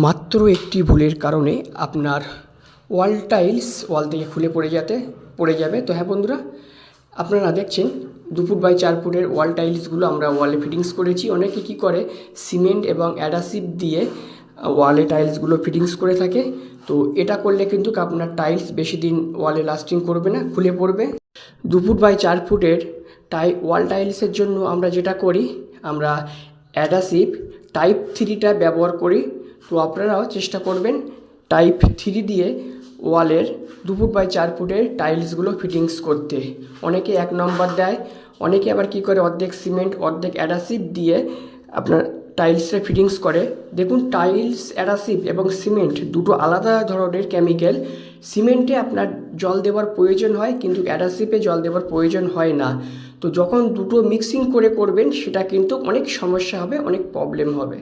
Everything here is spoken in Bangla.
মাত্র একটি ভুলের কারণে আপনার ওয়াল টাইলস ওয়াল থেকে খুলে পড়ে যেতে, পড়ে যাবে। তো হ্যাঁ বন্ধুরা, আপনারা দেখছেন দু ফুট বাই চার ফুটের ওয়াল টাইলসগুলো আমরা ওয়ালে ফিটিংস করেছি। অনেকে কী করে, সিমেন্ট এবং অ্যাডাসিভ দিয়ে ওয়ালে টাইলসগুলো ফিটিংস করে থাকে। তো এটা করলে কিন্তু আপনার টাইলস বেশি দিন ওয়ালে লাস্টিং করবে না, খুলে পড়বে। দু ফুট বাই চার ফুটের টাই, ওয়াল টাইলসের জন্য আমরা যেটা করি, আমরা অ্যাডাসিভ টাইপ থ্রিটা ব্যবহার করি। তো আপনারাও চেষ্টা করবেন টাইপ থ্রি দিয়ে ওয়ালের দু ফুট বাই চার ফুটের টাইলসগুলো ফিটিংস করতে। অনেকে এক নম্বর দেয়, অনেকে আবার কি করে অর্ধেক সিমেন্ট অর্ধেক অ্যাডাসিভ দিয়ে আপনার টাইলসটা ফিটিংস করে। দেখুন টাইলস অ্যাডাসিভ এবং সিমেন্ট দুটো আলাদা ধরনের কেমিক্যাল সিমেন্টে আপনার জল দেওয়ার প্রয়োজন হয়, কিন্তু অ্যাডাসিভে জল দেওয়ার প্রয়োজন হয় না। তো যখন দুটো মিক্সিং করে করবেন, সেটা কিন্তু অনেক সমস্যা হবে, অনেক প্রবলেম হবে।